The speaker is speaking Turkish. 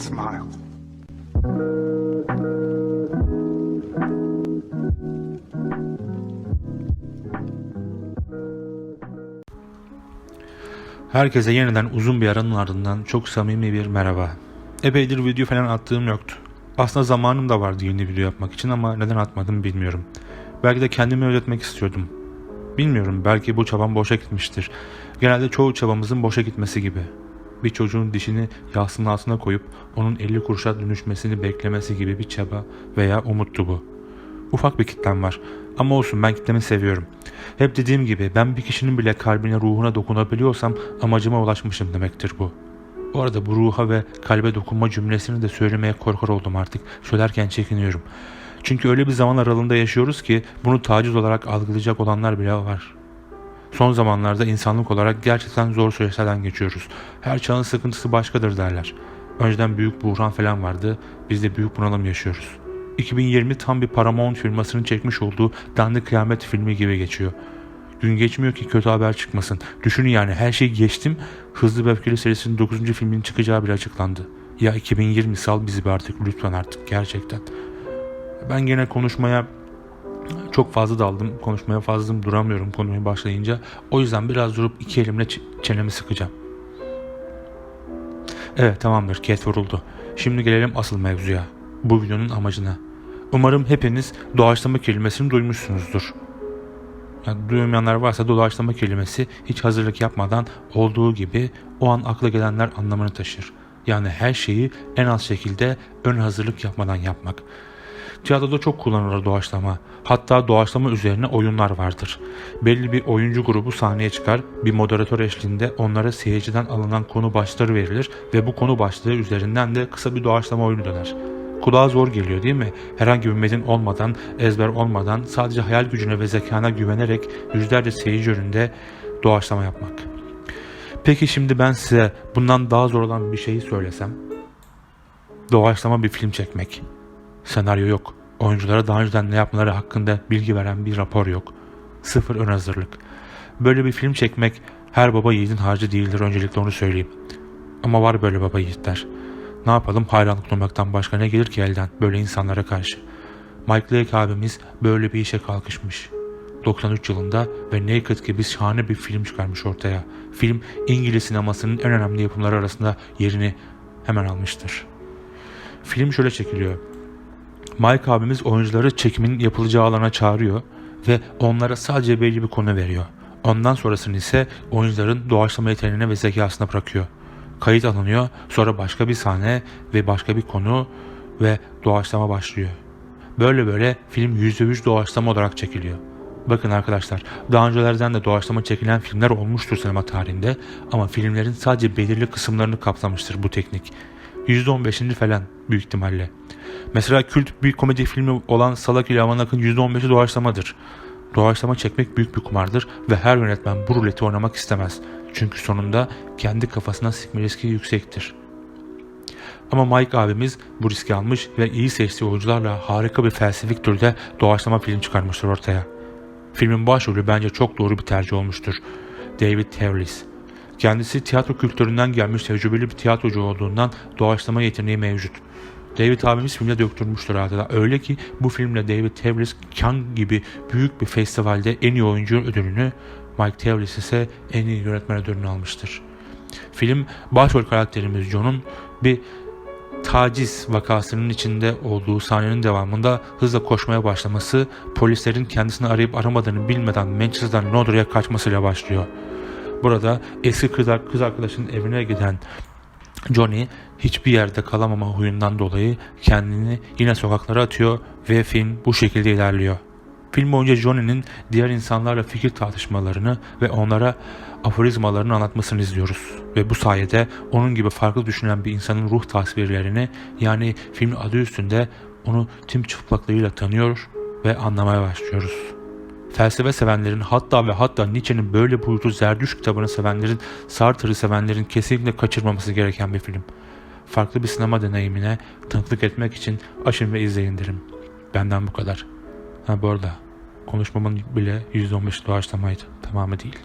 smile. Herkese yeniden uzun bir aranın ardından çok samimi bir merhaba. Epeydir video falan attığım yoktu. Aslında zamanım da vardı yeni video yapmak için ama neden atmadım bilmiyorum. Belki de kendimi öğretmek istiyordum. Bilmiyorum belki bu çabam boşa gitmiştir. Genelde çoğu çabamızın boşa gitmesi gibi. Bir çocuğun dişini yastığın altına koyup onun 50 kuruşa dönüşmesini beklemesi gibi bir çaba veya umuttu bu. Ufak bir kitlem var. Ama olsun ben kitlemi seviyorum. Hep dediğim gibi ben bir kişinin bile kalbine ruhuna dokunabiliyorsam amacıma ulaşmışım demektir bu. Bu arada bu ruha ve kalbe dokunma cümlesini de söylemeye korkar oldum artık. Söylerken çekiniyorum. Çünkü öyle bir zaman aralığında yaşıyoruz ki bunu taciz olarak algılayacak olanlar bile var. Son zamanlarda insanlık olarak gerçekten zor süreçlerden geçiyoruz. Her çağın sıkıntısı başkadır derler. Önceden büyük buhran falan vardı. Biz de büyük bunalım yaşıyoruz. 2020 tam bir Paramount firmasının çekmiş olduğu Dandik Kıyamet filmi gibi geçiyor. Gün geçmiyor ki kötü haber çıkmasın. Düşünün yani her şeyi geçtim. Hızlı ve Öfkeli serisinin 9. filminin çıkacağı bile açıklandı. Ya 2020 sal bizi bir artık lütfen artık gerçekten. Ben gene konuşmaya çok fazla daldım. Konuşmaya fazla duramıyorum konuşmaya başlayınca. O yüzden biraz durup iki elimle çenemi sıkacağım. Evet tamamdır. Ket vuruldu. Şimdi gelelim asıl mevzuya. Bu videonun amacına. Umarım hepiniz doğaçlama kelimesini duymuşsunuzdur. Yani duymayanlar varsa doğaçlama kelimesi hiç hazırlık yapmadan olduğu gibi o an akla gelenler anlamını taşır. Yani her şeyi en az şekilde ön hazırlık yapmadan yapmak. Tiyatroda çok kullanılır doğaçlama. Hatta doğaçlama üzerine oyunlar vardır. Belli bir oyuncu grubu sahneye çıkar, bir moderatör eşliğinde onlara seyirciden alınan konu başları verilir ve bu konu başlığı üzerinden de kısa bir doğaçlama oyunu döner. Kulağa zor geliyor değil mi? Herhangi bir metin olmadan, ezber olmadan sadece hayal gücüne ve zekana güvenerek yüzlerce seyirci önünde doğaçlama yapmak. Peki şimdi ben size bundan daha zor olan bir şeyi söylesem? Doğaçlama bir film çekmek. Senaryo yok. Oyunculara daha önceden ne yapmaları hakkında bilgi veren bir rapor yok. Sıfır ön hazırlık. Böyle bir film çekmek her baba yiğidin harcı değildir öncelikle onu söyleyeyim. Ama var böyle baba yiğitler. Ne yapalım hayranlık duymaktan başka ne gelir ki elden böyle insanlara karşı. Mike Lake abimiz böyle bir işe kalkışmış. 93 yılında ve Naked gibi şahane bir film çıkarmış ortaya. Film İngiliz sinemasının en önemli yapımları arasında yerini hemen almıştır. Film şöyle çekiliyor. Mike abimiz oyuncuları çekimin yapılacağı alana çağırıyor ve onlara sadece belli bir konu veriyor. Ondan sonrasını ise oyuncuların doğaçlama yeteneğine ve zekasına bırakıyor. Kayıt alınıyor, sonra başka bir sahne ve başka bir konu ve doğaçlama başlıyor. Böyle böyle film %100 doğaçlama olarak çekiliyor. Bakın arkadaşlar, daha öncelerden de doğaçlama çekilen filmler olmuştur sinema tarihinde ama filmlerin sadece belirli kısımlarını kaplamıştır bu teknik. %15'ini falan büyük ihtimalle. Mesela kült bir komedi filmi olan Salak ile Aman Akın %15'i doğaçlamadır. Doğaçlama çekmek büyük bir kumardır ve her yönetmen bu ruleti oynamak istemez. Çünkü sonunda kendi kafasına sıkma riski yüksektir. Ama Mike abimiz bu riski almış ve iyi seçtiği oyuncularla harika bir felsefik türde doğaçlama film çıkarmıştır ortaya. Filmin başrolü bence çok doğru bir tercih olmuştur. David Tewlis. Kendisi tiyatro kültüründen gelmiş tecrübeli bir tiyatrocu olduğundan doğaçlama yeteneği mevcut. David abimiz filmde döktürmüştür adeta. Öyle ki bu filmle David Tewlis Cannes gibi büyük bir festivalde en iyi oyuncu ödülünü, Mike Tewlis ise en iyi yönetmen ödülünü almıştır. Film başrol karakterimiz John'un bir taciz vakasının içinde olduğu sahnenin devamında hızla koşmaya başlaması, polislerin kendisini arayıp aramadığını bilmeden Manchester'dan Londra'ya kaçmasıyla başlıyor. Burada eski kız arkadaşının evine giden Johnny hiçbir yerde kalamama huyundan dolayı kendini yine sokaklara atıyor ve film bu şekilde ilerliyor. Film boyunca Johnny'nin diğer insanlarla fikir tartışmalarını ve onlara aforizmalarını anlatmasını izliyoruz. Ve bu sayede onun gibi farklı düşünen bir insanın ruh tasvirlerini yani filmin adı üstünde onu tüm çıplaklığıyla tanıyor ve anlamaya başlıyoruz. Felsefe sevenlerin hatta ve hatta Nietzsche'nin böyle buyurduğu Zerdüş kitabını sevenlerin, Sartre'ı sevenlerin kesinlikle kaçırmaması gereken bir film. Farklı bir sinema deneyimine tanıklık etmek için açın ve izleyin derim. Benden bu kadar. Ha bu arada konuşmamın bile %15 doğaçlamaydı. Tamamı değil.